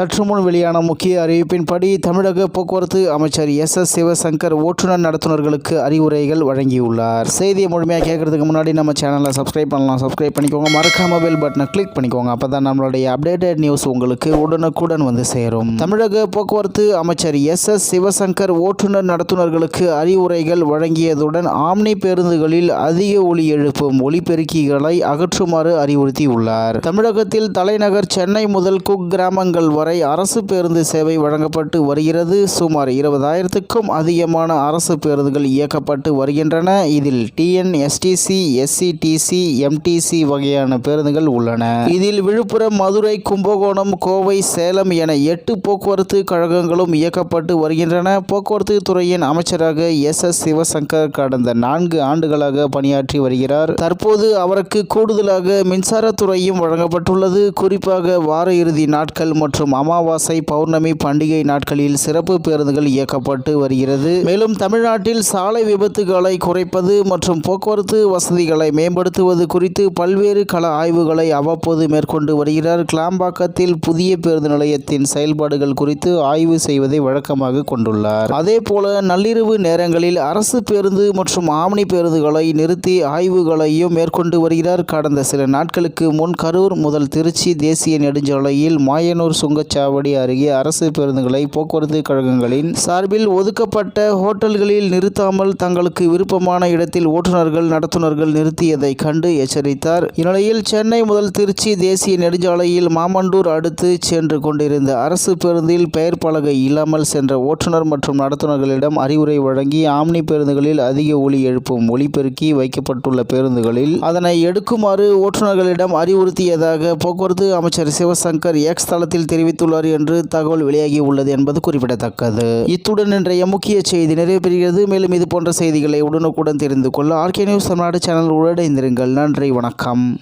சற்று முன் வெளியான முக்கிய அறிவிப்பின்படி தமிழக போக்குவரத்து அமைச்சர் எஸ் எஸ் சிவசங்கர் ஓட்டுநர் நடத்துனர்களுக்கு அறிவுரைகள் வழங்கியுள்ளார். செய்தியை முழுமையாக கேட்கறதுக்கு முன்னாடி நம்ம சேனலை சப்ஸ்கிரைப் பண்ணலாம். சப்ஸ்கிரைப் பண்ணிக்கோங்க. மறக்காம பெல் பட்டனை கிளிக் பண்ணிக்கோங்க. அப்போ தான் நம்மளுடைய அப்டேட்டட் நியூஸ் உங்களுக்கு உடனுக்குடன் வந்து சேரும். தமிழக போக்குவரத்து அமைச்சர் எஸ் எஸ் சிவசங்கர் ஓட்டுநர் நடத்துனர்களுக்கு அறிவுரைகள் வழங்கியதுடன் ஆம்னி பேருந்துகளில் அதிக ஒலி எழுப்பும் ஒலிபெருக்கிகளை அகற்றுமாறு அறிவுறுத்தியுள்ளார். தமிழகத்தில் தலைநகர் சென்னை முதல் குக் கிராமங்கள் வரை அரசு பேருந்து சேவை வழங்கப்பட்டு வருகிறது. சுமார் இருபதாயிரத்துக்கும் அதிகமான அரசு பேருந்துகள் இயக்கப்பட்டு வருகின்றன. இதில் டிஎன்எஸ்டிசி எஸ்சிடிசி எம்டிசி வகையான பேருந்துகள் உள்ளன. இதில் விழுப்புரம் மதுரை கும்பகோணம் கோவை சேலம் என எட்டு போக்குவரத்து கழகங்களும் இயக்கப்பட்டு வருகின்றன. போக்குவரத்து துறையின் அமைச்சராக எஸ் எஸ் சிவசங்கர் கடந்த நான்கு ஆண்டுகளாக பணியாற்றி வருகிறார். தற்போது அவருக்கு கூடுதலாக மின்சாரத்துறையும் வழங்கப்பட்டுள்ளது. குறிப்பாக வார இறுதி நாட்கள் மற்றும் அமாவாசை பௌர்ணமி பண்டிகை நாட்களில் சிறப்பு பேருந்துகள் இயக்கப்பட்டு வருகிறது. மேலும் தமிழ்நாட்டில் சாலை விபத்துகளை குறைப்பது மற்றும் போக்குவரத்து வசதிகளை மேம்படுத்துவது குறித்து பல்வேறு கள ஆய்வுகளை அவ்வப்போது மேற்கொண்டு வருகிறார். கிளாம்பாக்கத்தில் புதிய பேருந்து நிலையத்தின் செயல்பாடுகள் குறித்து ஆய்வு செய்வதை வழக்கமாக கொண்டுள்ளார். அதே போல நள்ளிரவு நேரங்களில் அரசு பேருந்து மற்றும் ஆம்னி பேருந்துகளை நிறுத்தி ஆய்வுகளையும் மேற்கொண்டு வருகிறார். கடந்த சில நாட்களுக்கு முன் கரூர் முதல் திருச்சி தேசிய நெடுஞ்சாலையில் மாயனூர் சுங்க சுங்கச்சாவடி அருகே அரசு பேருந்துகளை போக்குவரத்து கழகங்களின் சார்பில் ஒதுக்கப்பட்ட ஹோட்டல்களில் நிறுத்தாமல் தங்களுக்கு விருப்பமான இடத்தில் ஓட்டுநர்கள் நடத்துனர்கள் நிறுத்தியதை கண்டு எச்சரித்தார். இந்நிலையில் சென்னை முதல் திருச்சி தேசிய நெடுஞ்சாலையில் மாமண்டூர் அடுத்து சென்று கொண்டிருந்த அரசு பேருந்தில் பெயர் பலகை இல்லாமல் சென்ற ஓட்டுநர் மற்றும் நடத்துனர்களிடம் அறிவுரை வழங்கி ஆம்னி பேருந்துகளில் அதிக ஒலி எழுப்பும் ஒளிபெருக்கி வைக்கப்பட்டுள்ள பேருந்துகளில் அதனை எடுக்குமாறு ஓட்டுநர்களிடம் அறிவுறுத்தியதாக போக்குவரத்து அமைச்சர் சிவசங்கர் எக்ஸ் தளத்தில் தெரிவித்துள்ளார் என்று தகவல் வெளியாகி உள்ளது என்பது குறிப்பிடத்தக்கது. இத்துடன் இன்றைய முக்கிய செய்தி நிறைவு பெறுகிறது மேலும் இது போன்ற செய்திகளை உடனுக்குடன் தெரிந்து கொள்ள ஆர்கே நியூஸ் தமிழ்நாடு சேனல் உள்ளடைந்திருங்கள் நன்றி வணக்கம்.